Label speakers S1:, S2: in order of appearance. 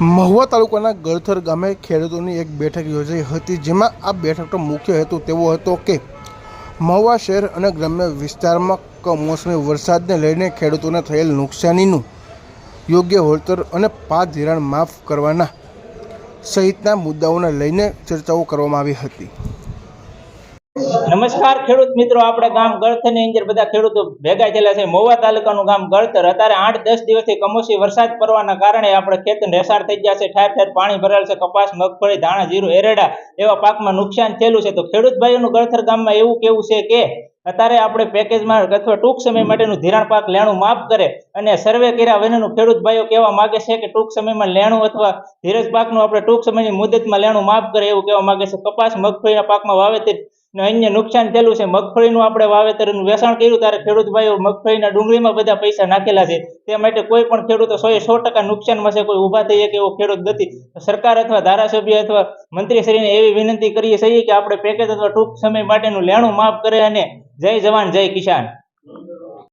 S1: મહુવા તાલુકાના ગળથર ગામે ખેડૂતોની એક બેઠક યોજાઈ હતી, જેમાં આ બેઠકનો મુખ્ય હેતુ તેવો હતો કે મહુવા શહેર અને ગ્રામ્ય વિસ્તારમાં કમોસમી વરસાદને લઈને ખેડૂતોને થયેલ નુકસાનીનું યોગ્ય વળતર અને પાક ધિરાણ માફ કરવાના સહિતના મુદ્દાઓને લઈને ચર્ચાઓ કરવામાં આવી હતી.
S2: નમસ્કાર ખેડૂત મિત્રો, આપણે ગામ ગળથરની અંદર બધા ખેડૂતો ભેગા થયેલા છે. મોવા તાલુકાનું ગામ ગળતર અત્યારે આઠ દસ દિવસથી કમોસમી વરસાદ પડવાના કારણે આપણે ખેત રેસાડ થઈ ગયા છે. ઠેર ઠેર પાણી ભરાયેલ છે. કપાસ, મગફળી, ધાણા, જીરું, એરડા એવા પાકમાં નુકસાન થયેલું છે. તો ખેડૂત ભાઈઓનું ગળથર ગામમાં એવું કેવું છે કે અત્યારે આપણે પેકેજમાં અથવા ટૂંક સમય માટેનું ધિરાણ પાક લેણું માફ કરે અને સર્વે કર્યા વિનાનું ખેડૂત ભાઈઓ કહેવા માગે છે કે ટૂંક સમયમાં લેણું અથવા ધીરજ પાકનું આપણે ટૂંક સમયની મુદતમાં લેણું માફ કરે એવું કહેવા માંગે છે. કપાસ, મગફળીના પાકમાં વાવેતર અન્ય નુકસાન થયેલું છે. મગફળીનું આપણે વાવેતરનું વેચાણ કર્યું ત્યારે ખેડૂત ભાઈઓ મગફળીના ડુંગળીમાં બધા પૈસા નાખેલા છે. તે માટે કોઈ પણ ખેડૂતો સો સો ટકા નુકસાનમાં છે, કોઈ ઊભા થઈ શકે એવો ખેડૂત નથી. સરકાર અથવા ધારાસભ્ય અથવા મંત્રીશ્રીને એવી વિનંતી કરીએ છીએ કે આપણે પેકેજ અથવા ટૂંક સમય માટેનું લેણું માફ કરે અને જય જવાન, જય કિસાન.